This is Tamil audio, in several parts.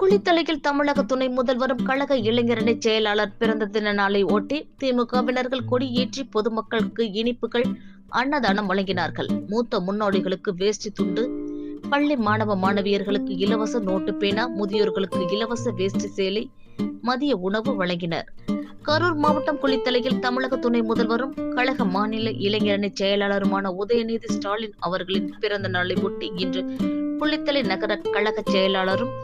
குளித்தலையில் தமிழக துணை முதல்வரும் கழக இளைஞரணி செயலாளர் பிறந்த தின நாளை ஒட்டி திமுகவினர்கள் கொடியேற்றி பொதுமக்களுக்கு இனிப்புகள் அன்னதானம் வழங்கினார்கள். மூத்த முன்னோடிகளுக்கு வேஷ்டி துண்டு பள்ளி மாணவ மாணவியர்களுக்கு இலவச நோட்டு பேனா முதியோர்களுக்கு இலவச வேஷ்டி சேலை மதிய உணவு வழங்கினர். கரூர் மாவட்டம் குளித்தலையில் தமிழக துணை முதல்வரும் கழக மாநில இளைஞரணி செயலாளருமான உதயநிதி ஸ்டாலின் அவர்களின் பிறந்த நாளை ஒட்டி இன்று குளித்தலை நகர கழக செயலாளரும்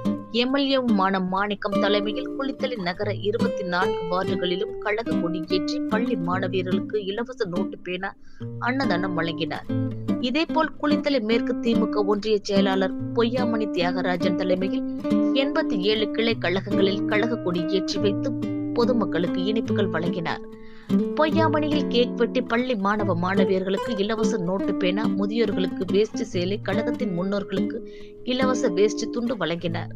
எம்எல்ஏவுமான மாணிக்கம் தலைமையில் குளித்தலை நகர இருபத்தி நான்கு வார்டுகளிலும் கழக கொடியேற்றி பள்ளி மாணவியர்களுக்கு இலவச நோட்டு பேனா அன்னதானம் வழங்கினார். இதேபோல் குளித்தலை மேற்கு திமுக ஒன்றிய செயலாளர் பொய்யாமணி தியாகராஜன் தலைமையில் எண்பத்தி ஏழு கிளை கழகங்களில் கழக கொடி ஏற்றி வைத்து பொதுமக்களுக்கு இனிப்புகள் வழங்கினார். பொய்யாமணியில் கேக் வெட்டி பள்ளி மாணவ மாணவியர்களுக்கு இலவச நோட்டு பேனா முதியோர்களுக்கு வேஷ்டி சேலை கழகத்தின் முன்னோர்களுக்கு இலவச வேஷ்டி துண்டு வழங்கினார்.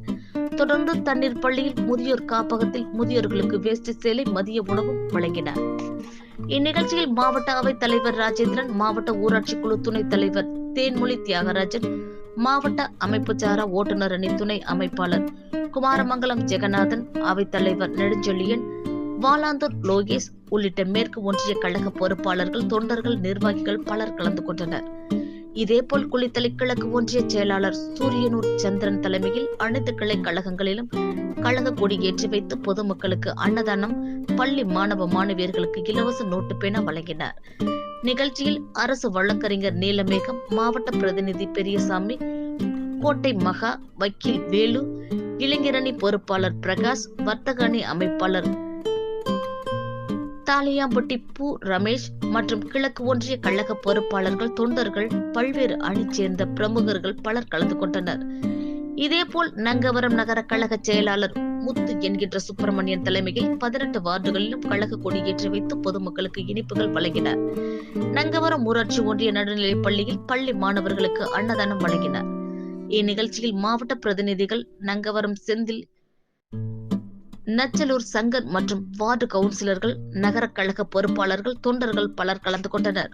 தொடர்ந்து தண்ணீர் பள்ளியில் முதியோர் காப்பகத்தில் முதியோர்களுக்கு வேஷ்டி சேலை மதிய உணவும் வழங்கினார் இந்நிகழ்ச்சியில் மாவட்ட அவைத் தலைவர் ராஜேந்திரன் மாவட்ட ஊராட்சி குழு துணைத் தலைவர் தேன்மொழி தியாகராஜன் மாவட்ட அமைப்பு சாரா ஓட்டுநர் அணி துணை அமைப்பாளர் குமாரமங்கலம் ஜெகநாதன் அவைத் தலைவர் நெடுஞ்செழியன் வாலாந்தூர் லோகேஷ் உள்ளிட்ட மேற்கு ஒன்றிய கழக பொறுப்பாளர்கள் தொண்டர்கள் நிர்வாகிகள் பலர் கலந்து கொண்டனர். இதேபோல் குளித்தலை கிழக்கு ஒன்றிய செயலாளர் சூரியனூர் சந்திரன் தலைமையில் அனைத்து கிளை கழகங்களிலும் கழக கொடி ஏற்றி வைத்து பொதுமக்களுக்கு அன்னதானம் பள்ளி மாணவ மாணவியர்களுக்கு இலவச நோட்டு பேனா வழங்கினார். நிகழ்ச்சியில் அரசு வழக்கறிஞர் நீலமேகம் மாவட்ட பிரதிநிதி பெரியசாமி கோட்டை மகா வக்கீல் வேலு இளைஞரணி பொறுப்பாளர் பிரகாஷ் வர்த்தக அணி அமைப்பாளர் தாலியாம்பட்டி பூ ரமேஷ் மற்றும் கிழக்கு ஒன்றிய கழக பொறுப்பாளர்கள் தொண்டர்கள் பல்வேறு அணி சேர்ந்த பிரமுகர்கள் பலர் கலந்து கொண்டனர். இதேபோல் நங்கவரம் நகர கழக செயலாளர் முத்து என்கின்ற சுப்பிரமணியன் தலைமையில் பதினெட்டு வார்டுகளிலும் கழக கொடியேற்றி வைத்து பொதுமக்களுக்கு இனிப்புகள் வழங்கினர் நங்கவரம் ஊராட்சி ஒன்றிய நடுநிலைப் பள்ளியில் பள்ளி மாணவர்களுக்கு அன்னதானம் வழங்கினர். இந்நிகழ்ச்சியில் மாவட்ட பிரதிநிதிகள் நங்கவரம் செந்தில் நச்சலூர் சங்கர் மற்றும் வார்டு கவுன்சிலர்கள் நகர கழக பொறுப்பாளர்கள் தொண்டர்கள் பலர் கலந்து கொண்டனர்.